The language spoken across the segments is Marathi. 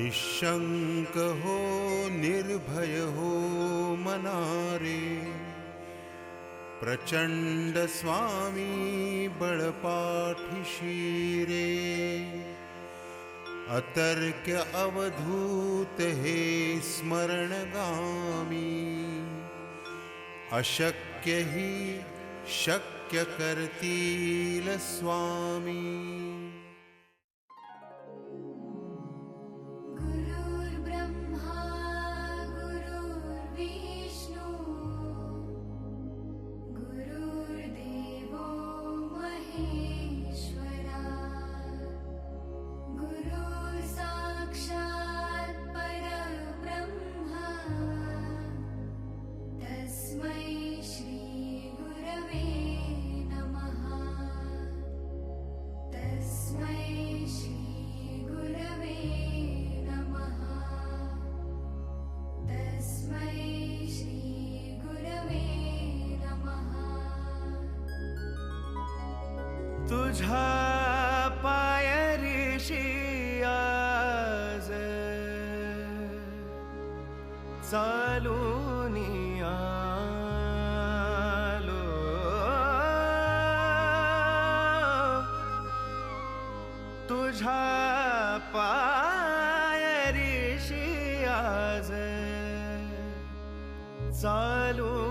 निशंक हो निर्भय हो मनारे। प्रचंड स्वामी बळपाठीशी अतर्क अतर्क्य अवधूत हे स्मरणगामी। अशक्य ही शक्य करतील स्वामी। तुझ्या पायरीशी आज चालून आलो. तुझ्या पायरीशी आज चालून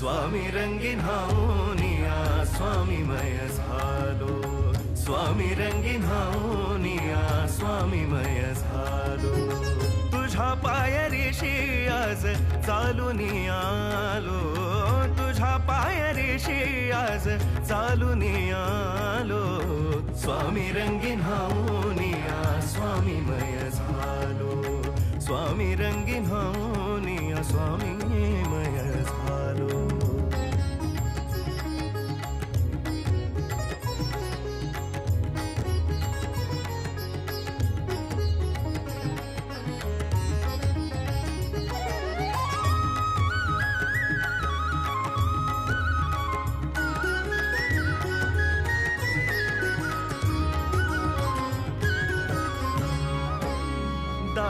स्वामी रंगीन हाऊनिया स्वामीमय झालो. स्वामी रंगीन हाऊनिया स्वामीमय झालो. तुझ्या पायरीशी आज चालून आलो. तुझ्या पायरीशी आज चालून आलो. स्वामी रंगीन हाऊनिया स्वामीमय झालो. स्वामी रंगीन हाऊनिया स्वामीमय झालो.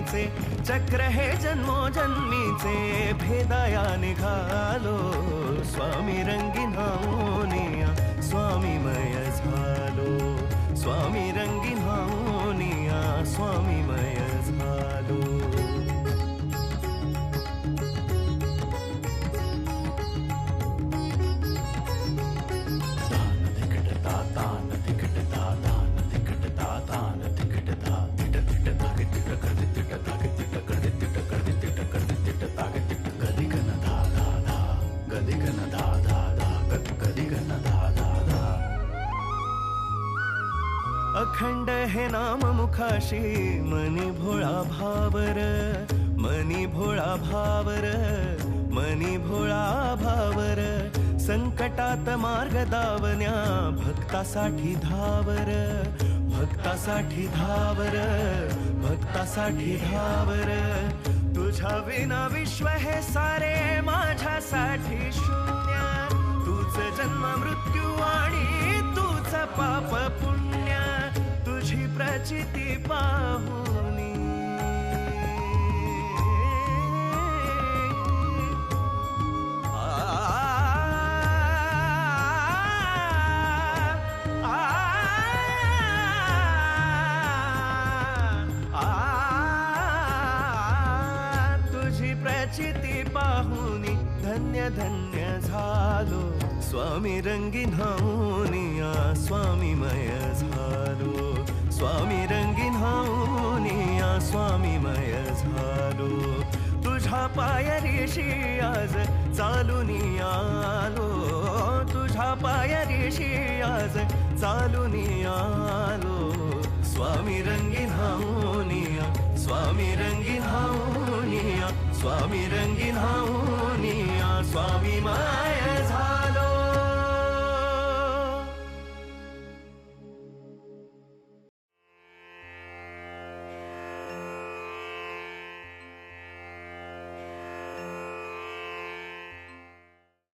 जन्मोजन्मीचे चक्र हे जन्मोजन्मीचे भेदाया निघालो स्वामी रंगीन अखंड हे नाम मुखाशी मनी भोळा भावर मनी भोळा भावर मनी भोळा भावर. संकटात मार्ग दावण्या भक्तासाठी धावर भक्तासाठी धावर भक्तासाठी धावर. तुझ्या विना विश्व हे सारे माझ्यासाठी शून्य. तुझ जन्म मृत्यू आणि प्रचिती पाहुनी आ, तुझी प्रचिती पाहुनी धन्य धन्य झालो स्वामी रंगीन हाऊनिया स्वामीमय झालो स्वामी रंगीन हाऊनिया स्वामीमय झालो. तुझ्या पायरीशी आज चालून आलो. तुझ्या पायरीशी आज चालून आलो. स्वामी रंगीन हाऊनिया स्वामी रंगीन हाऊनिया स्वामी रंगीन हाऊनिया स्वामी माय झालो.